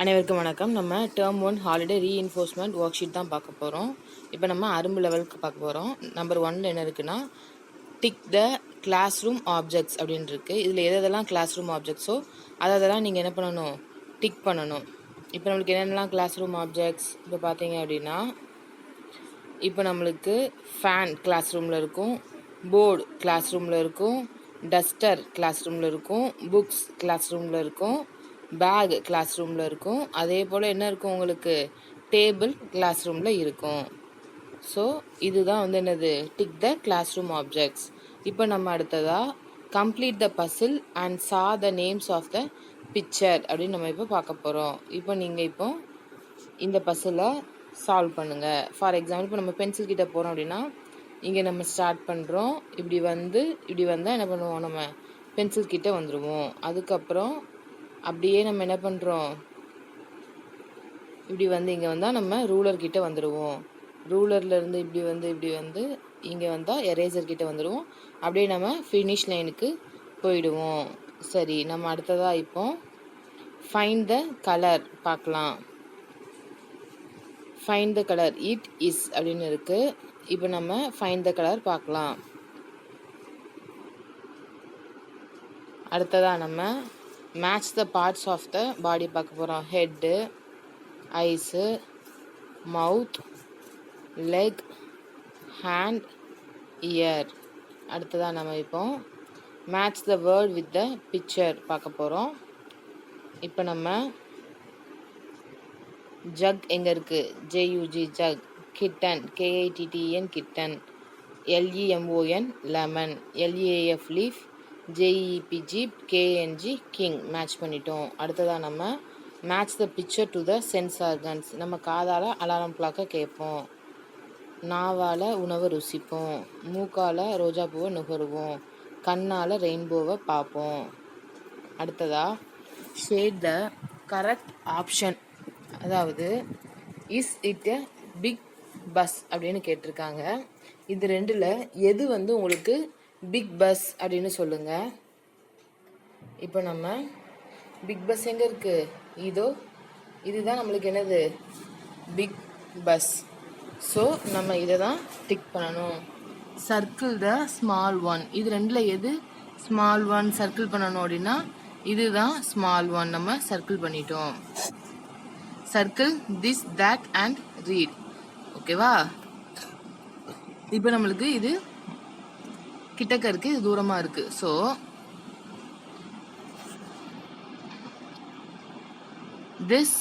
அனைவருக்கும் வணக்கம். நம்ம term one holiday reinforcement worksheet தான் பார்க்க போகிறோம் இப்போ நம்ம அரும்பு லெவலுக்கு பார்க்க போகிறோம் நம்பர் ஒன்ல என்ன இருக்குன்னா tick the classroom objects அப்படின்னு இருக்குது இதில் எது எதெல்லாம் கிளாஸ் ரூம் ஆப்ஜெக்ட்ஸோ அதெல்லாம் நீங்கள் என்ன பண்ணணும்? டிக் பண்ணணும். இப்போ நம்மளுக்கு என்னென்னலாம் கிளாஸ் ரூம் ஆப்ஜெக்ட்ஸ் இப்போ பார்த்தீங்க அப்படின்னா இப்போ நம்மளுக்கு ஃபேன் கிளாஸ் ரூமில் இருக்கும் போர்டு கிளாஸ் ரூமில் இருக்கும் டஸ்டர் கிளாஸ் ரூமில் இருக்கும் புக்ஸ் கிளாஸ் ரூமில் இருக்கும் பேக் கிளாஸ் ரூமில் இருக்கும். அதே போல் என்ன இருக்கும் உங்களுக்கு? டேபிள் கிளாஸ் ரூமில் இருக்கும். ஸோ இதுதான் வந்து என்னது? Tick the classroom objects இப்போ நம்ம அடுத்ததாக complete the puzzle and say the names of the picture அப்படின்னு நம்ம இப்போ பார்க்க போகிறோம் இப்போ நீங்கள் இப்போ இந்த பசிலை சால்வ் பண்ணுங்கள் ஃபார் எக்ஸாம்பிள் இப்போ நம்ம பென்சில் கிட்ட போகிறோம் அப்படின்னா இங்கே நம்ம ஸ்டார்ட் பண்ணுறோம் இப்படி வந்து இப்படி வந்தால் என்ன பண்ணுவோம்? நம்ம பென்சில் கிட்டே வந்துடுவோம் அதுக்கப்புறம் அப்படியே நம்ம என்ன பண்ணுறோம் இப்படி வந்து இங்கே வந்தால் நம்ம ரூலர் கிட்டே வந்துடுவோம். ரூலர்லேருந்து இப்படி வந்து இப்படி வந்து இங்கே வந்தால் எரேசர் கிட்ட வந்துடுவோம். அப்படியே நம்ம ஃபினிஷ் லைனுக்கு போயிடுவோம். சரி நம்ம அடுத்ததாக இப்போ ஃபைண்ட் த கலர் பார்க்கலாம். Find the colour it is அப்படின்னு இருக்குது இப்போ நம்ம ஃபைண்ட் த கலர் பார்க்கலாம். அடுத்ததாக நம்ம match the parts of the body பார்க்க போகிறோம் head eyes mouth leg hand ear அடுத்ததாக நம்ம இப்போ match the word with the picture பார்க்க போகிறோம் இப்போ நம்ம ஜக் எங்கே இருக்குது J U G jug kitten K I T T N kitten L E M O N lemon L E A F leaf J E P jeep K N G king match பண்ணிட்டோம். அடுத்ததாக நம்ம match the picture to the sense organs நம்ம காதால் alarm கிளாக்கை கேட்போம் நாவால் உணவை ருசிப்போம். மூக்கால் ரோஜா பூவை நுகருவோம். கண்ணால் ரெயின்போவை பார்ப்போம் அடுத்ததாக ஷேட் த கரெக்ட் ஆப்ஷன் அதாவது is it a big bus அப்படின்னு கேட்டிருக்காங்க. இது ரெண்டில் எது வந்து உங்களுக்கு பிக் பஸ் அப்படின்னு சொல்லுங்க. இப்போ நம்ம பிக் பஸ் எங்கே இருக்குது இதோ இதுதான் நம்மளுக்கு என்னது? பிக் பஸ் ஸோ நம்ம இதை தான் டிக் பண்ணணும். சர்க்கிள் த ஸ்மால் ஒன் இது ரெண்டில் எது? ஸ்மால் ஒன் சர்க்கிள் பண்ணணும் அப்படின்னா இதுதான் ஸ்மால் ஒன் நம்ம சர்க்கிள் பண்ணிட்டோம். Circle this that and read ஓகேவா இப்போ நம்மளுக்கு இது கிட்டக்க இருக்கு இது தூரமா இருக்கு. So this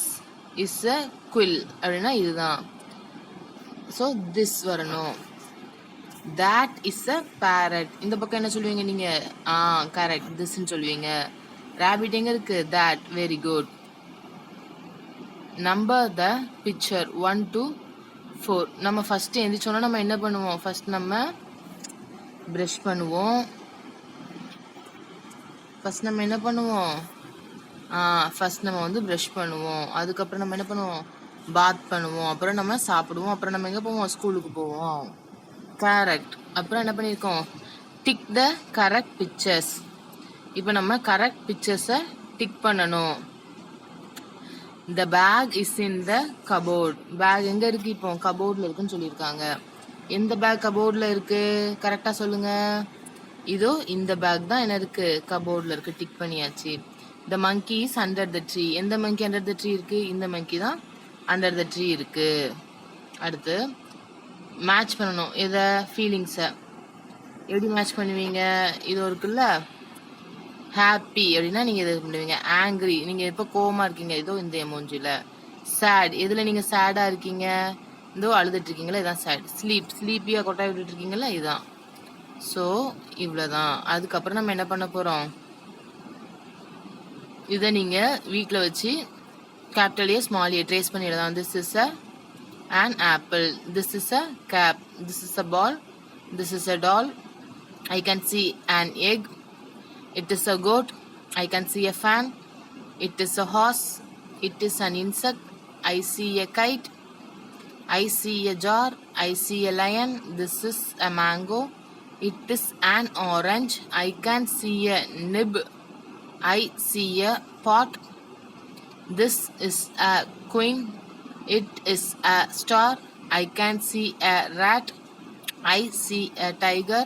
is a quill அப்படின்னா இதுதான். ஸோ திஸ் வரணும். தேட் இஸ் அ பேரட் இந்த பக்கம் என்ன சொல்லுவீங்க நீங்க? ஆ கரெக்ட் திஸ்ன்னு சொல்லுவீங்க. ரேபிட் எங்க இருக்கு? That very good number the picture one two four நம்ம ஃபஸ்ட்டு எந்திரிச்சோன்னா நம்ம என்ன பண்ணுவோம்? ஃபஸ்ட் நம்ம ப்ரஷ் பண்ணுவோம். ஃபர்ஸ்ட் நம்ம என்ன பண்ணுவோம்? ஃபஸ்ட் நம்ம வந்து ப்ரஷ் பண்ணுவோம். அதுக்கப்புறம் நம்ம என்ன பண்ணுவோம்? பாத் பண்ணுவோம். அப்புறம் நம்ம சாப்பிடுவோம். அப்புறம் நம்ம எங்கே போவோம்? ஸ்கூலுக்கு போவோம். கரெக்ட் அப்புறம் என்ன பண்ணியிருக்கோம்? டிக் த கரெக்ட் பிக்சர்ஸ் இப்போ நம்ம கரெக்ட் பிக்சர்ஸை டிக் பண்ணணும். The bag is in the cupboard bag எங்கே இருக்கு இப்போ? கபோர்டில் இருக்குன்னு சொல்லியிருக்காங்க. எந்த பேக் கபோர்டில் இருக்குது கரெக்டாக சொல்லுங்கள் இதோ இந்த பேக் தான் என்ன இருக்குது கபோர்டில் இருக்குது டிக் பண்ணியாச்சு. The monkey is under the tree எந்த மங்கி அண்டர் த ட்ரீ இருக்குது இந்த மங்கி தான் அண்டர் த ட்ரீ இருக்குது அடுத்து மேட்ச் பண்ணணும். எதை? ஃபீலிங்ஸை எப்படி மேட்ச் பண்ணுவீங்க? இது இருக்குல்ல? ஹாப்பி அப்படின்னா நீங்கள் இது பண்ணுவீங்க? ஆங்க்ரி நீங்கள் எப்போ கோவமாக இருக்கீங்க? இதோ இந்த எமோஞ்சியில் சேட் எதில் நீங்கள் சேடாக இருக்கீங்க? இதோ அழுதுட்டு இருக்கீங்களா இதான் சேட் ஸ்லீப் ஸ்லீப்பியாக கொட்டாய் விட்டுட்டு இருக்கீங்களா இதுதான் ஸோ இவ்வளோதான் அதுக்கப்புறம் நம்ம என்ன பண்ண போகிறோம் இதை நீங்கள் வீட்டில் வச்சு capital A small A trace பண்ணி எழுதலாம். This is a and apple this is a cap this is a ball this is a doll I can see an egg it is a goat I can see a fan it is a horse it is an insect I see a kite I see a jar. I see a lion. This is a mango. It is an orange. I can see a nib. I see a pot. This is a queen. It is a star. I can see a rat. I see a tiger.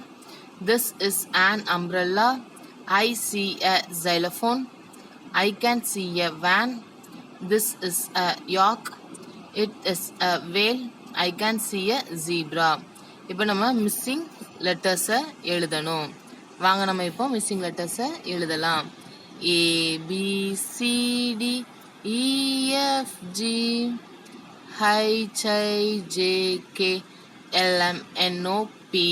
This is an umbrella. I see a xylophone. I can see a van. This is a yak. It is a whale I can see a zebra இப்போ நம்ம missing லெட்டர்ஸை எழுதணும். வாங்க நம்ம இப்போ missing லெட்டர்ஸை எழுதலாம். A B C D E F G H I J K L M N O P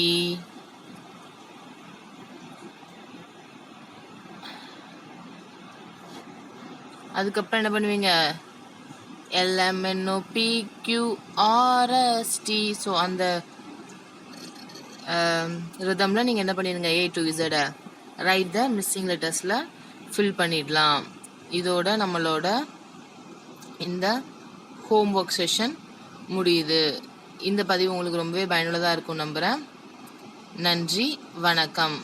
அதுக்கப்புறம் என்ன பண்ணுவீங்க? L M N O P Q R S T so அந்த um, ரிதமில் நீங்கள் என்ன பண்ணிடுங்க ஏ டு இசடை ரைட் த மிஸ்ஸிங் லெட்டர்ஸில் ஃபில் பண்ணிடலாம். இதோட நம்மளோட இந்த ஹோம் ஒர்க் செஷன் முடியுது. இந்த பதிவு உங்களுக்கு ரொம்பவே பயனுள்ளதாக இருக்கும் நம்புகிறேன் நன்றி வணக்கம்.